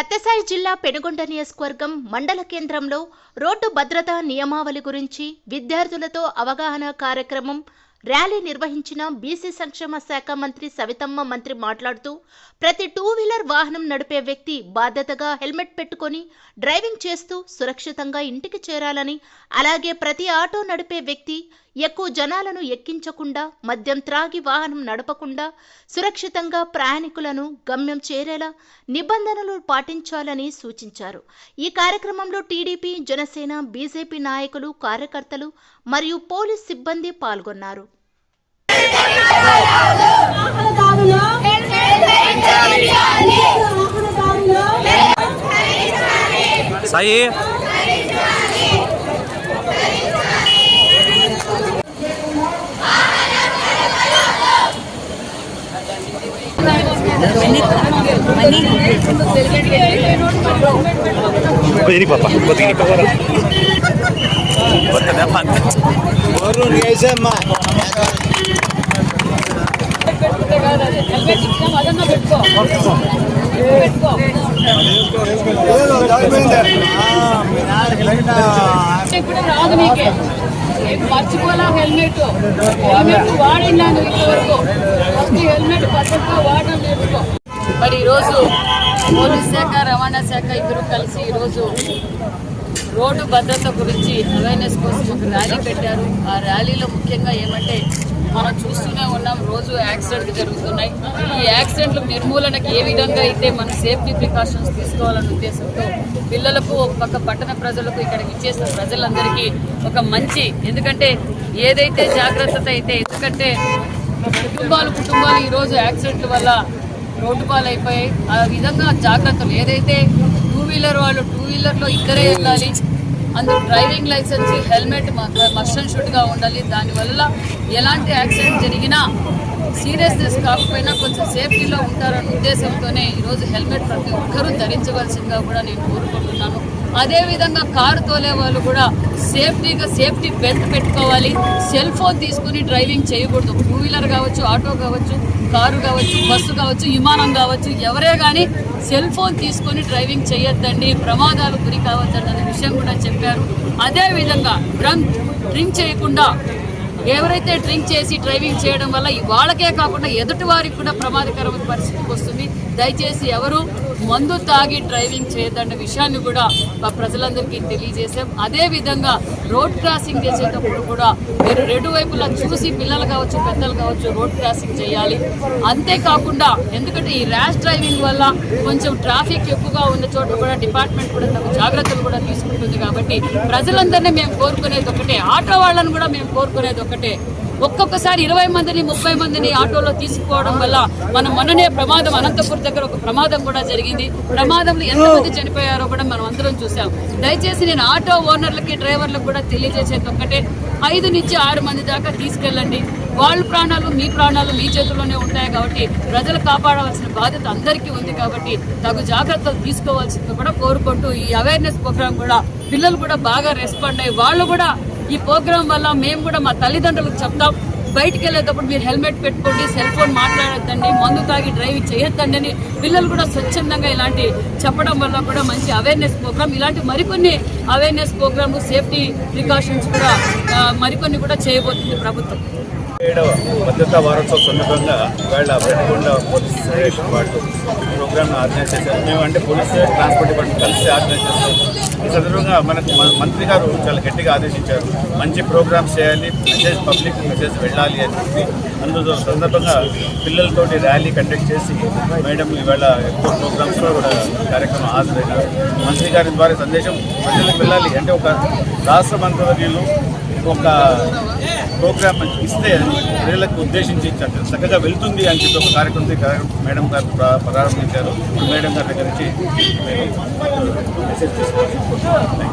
సత్యసాయి జిల్లా పెనుగొండ నియోజకవర్గం మండల కేంద్రంలో రోడ్డు భద్రతా నియమావళి గురించి విద్యార్థులతో అవగాహన కార్యక్రమం ర్యాలీ నిర్వహించిన బీసీ సంక్షేమ శాఖ మంత్రి సవితమ్మ మంత్రి మాట్లాడుతూ ప్రతి టూ వీలర్ వాహనం నడిపే వ్యక్తి బాధ్యతగా హెల్మెట్ పెట్టుకొని డ్రైవింగ్ చేస్తూ సురక్షితంగా ఇంటికి చేరాలని అలాగే ప్రతి ఆటో నడిపే వ్యక్తి ఎక్కువ జనాలను ఎక్కించకుండా మద్యం త్రాగి వాహనం నడపకుండా సురక్షితంగా ప్రయాణికులను గమ్యం చేరేలా నిబంధనలు పాటించాలని సూచించారు. ఈ కార్యక్రమంలో టీడీపీ జనసేన బీజేపీ నాయకులు కార్యకర్తలు మరియు పోలీస్ సిబ్బంది పాల్గొన్నారు. Sai Ini papa, buat ini papa. Buat kenapa? Borun guys అమ్మా ఏదో దాడిపోయింది ఇప్పుడు రాదు నీకే నీకు మర్చిపోలా హెల్మెట్ హెల్మెట్ వాడినా నువ్వు ఇంతవరకు ఫస్ట్ హెల్మెట్ పద్ధతిగా వాడడం నేర్చుకో మరి ఈరోజు పోలీస్ శాఖ రవాణా శాఖ ఇద్దరు కలిసి ఈరోజు రోడ్డు భద్రత గురించి అవేర్నెస్ కోసం ఒక ర్యాలీ పెట్టారు. ఆ ర్యాలీలో ముఖ్యంగా ఏమంటే మనం చూస్తూనే ఉన్నాం రోజు యాక్సిడెంట్లు జరుగుతున్నాయి. ఈ యాక్సిడెంట్లు నిర్మూలనకి ఏ విధంగా అయితే మనం సేఫ్టీ ప్రికాషన్స్ తీసుకోవాలనే ఉద్దేశంతో పిల్లలకు ఒక పక్క పట్టణ ప్రజలకు ఇక్కడ ఇచ్చేసిన ప్రజలందరికీ ఒక మంచి ఎందుకంటే ఏదైతే జాగ్రత్త అయితే ఎందుకంటే కుటుంబాలు కుటుంబాలు ఈరోజు యాక్సిడెంట్ల వల్ల రోడ్డు పాలైపోయాయి. ఆ విధంగా జాగ్రత్తలు ఏదైతే టూ వీలర్ వాళ్ళు టూ వీలర్లో ఇద్దరే వెళ్ళాలి అందులో driving licence helmet must and షుడ్గా ఉండాలి. దానివల్ల ఎలాంటి యాక్సిడెంట్ జరిగినా సీరియస్నెస్ కాకపోయినా కొంచెం సేఫ్టీలో ఉంటారన్న ఉద్దేశంతోనే ఈరోజు హెల్మెట్ ప్రతి ఒక్కరూ ధరించవలసిందిగా కూడా నేను కోరుకుంటున్నాను. అదేవిధంగా కారు తోలే వాళ్ళు కూడా సేఫ్టీగా సేఫ్టీ బెల్ట్ పెట్టుకోవాలి. సెల్ ఫోన్ తీసుకుని డ్రైవింగ్ చేయకూడదు. టూ వీలర్ కావచ్చు ఆటో కావచ్చు కారు కావచ్చు బస్సు కావచ్చు విమానం కావచ్చు ఎవరే కానీ సెల్ ఫోన్ తీసుకొని డ్రైవింగ్ చేయొద్దండి ప్రమాదాలు గురి కావద్దండి అనే విషయం కూడా చెప్పారు. అదేవిధంగా డ్రంక్ డ్రింక్ చేయకుండా ఎవరైతే డ్రింక్ చేసి డ్రైవింగ్ చేయడం వల్ల వాళ్ళకే కాకుండా ఎదుటి వారికి కూడా ప్రమాదకరమైన పరిస్థితికి వస్తుంది. దయచేసి ఎవరు మందు తాగి డ్రైవింగ్ చేయదన్న విషయాన్ని కూడా మా ప్రజలందరికీ తెలియజేశాం. అదే విధంగా రోడ్ క్రాసింగ్ చేసేటప్పుడు కూడా మీరు రెండు వైపులా చూసి పిల్లలు కావచ్చు పెద్దలు కావచ్చు రోడ్ క్రాసింగ్ చేయాలి. అంతేకాకుండా ఎందుకంటే ఈ ర్యాష్ డ్రైవింగ్ వల్ల కొంచెం ట్రాఫిక్ ఎక్కువగా ఉన్న చోట కూడా డిపార్ట్మెంట్ కూడా తగు జాగ్రత్తలు కూడా తీసుకుంటుంది కాబట్టి ప్రజలందరినీ మేము కోరుకునేది ఒకటే ఆటో వాళ్ళని కూడా మేము కోరుకునేది ఒకటే. ఒక్కొక్కసారి ఇరవై మందిని ముప్పై మందిని ఆటోలో తీసుకుపోవడం వల్ల మనం మొన్ననే ప్రమాదం అనంతపురం దగ్గర ఒక ప్రమాదం కూడా జరిగింది. ప్రమాదంలో ఎంతమంది చనిపోయారో కూడా మనం అందరం చూసాం దయచేసి నేను ఆటో ఓనర్లకి డ్రైవర్లకు కూడా తెలియజేసేది ఒక్కటే. ఐదు నుంచి ఆరు మంది దాకా తీసుకెళ్ళండి. వాళ్ళ ప్రాణాలు మీ ప్రాణాలు మీ చేతుల్లోనే ఉంటాయి కాబట్టి ప్రజలు కాపాడవలసిన బాధ్యత అందరికీ ఉంది కాబట్టి తగు జాగ్రత్తలు తీసుకోవాల్సింది కూడా కోరుకుంటూ ఈ అవేర్నెస్ ప్రోగ్రామ్ కూడా పిల్లలు కూడా బాగా రెస్పాండ్ అయ్యి వాళ్ళు కూడా ఈ ప్రోగ్రాం వల్ల మేము కూడా మా తల్లిదండ్రులకు చెప్తాం. బయటికి వెళ్ళేటప్పుడు మీరు హెల్మెట్ పెట్టుకోండి సెల్ ఫోన్ మాట్లాడొద్దండి మందు తాగి డ్రైవింగ్ చేయొద్దండి అని పిల్లలు కూడా స్వచ్ఛందంగా ఇలాంటి చెప్పడం వల్ల కూడా మంచి అవేర్నెస్ ప్రోగ్రామ్ ఇలాంటి మరికొన్ని అవేర్నెస్ ప్రోగ్రామ్ సేఫ్టీ ప్రికాషన్స్ కూడా మరికొన్ని కూడా చేయబోతుంది ప్రభుత్వం. ఏడవ భద్రతా వారోత్సవం సందర్భంగా ఇవాళ పెట్టుకొండ పోలీస్ స్టేషన్ వాళ్ళు ప్రోగ్రామ్ ఆర్గనైజ్ చేశారు. మేము అంటే పోలీస్ ట్రాన్స్పోర్ట్ డిపార్ట్మెంట్ కలిసి ఆర్గనైజ్ చేస్తాం ఈ సందర్భంగా మనకు మంత్రి గారు చాలా గట్టిగా ఆదేశించారు. మంచి ప్రోగ్రామ్స్ చేయాలి మెసేజ్ పబ్లిక్ మెసేజ్ వెళ్ళాలి అని చెప్పి. అందులో సందర్భంగా పిల్లలతోటి ర్యాలీ కండక్ట్ చేసి మేడం ఇవాళ ఎక్కువ ప్రోగ్రామ్స్లో కూడా కార్యక్రమం హాజరైనారు మంత్రి గారి ద్వారా సందేశం ప్రజలకు వెళ్ళాలి. అంటే ఒక రాష్ట్ర మంత్రివర్యులు ఒక ప్రోగ్రామ్ ఇస్తే ప్రజలకు ఉద్దేశించి చక్కగా వెళ్తుంది అని చెప్పి ఒక కార్యక్రమం మేడం గారు ప్రారంభించారు. మేడం గారి దగ్గర నుంచి uh,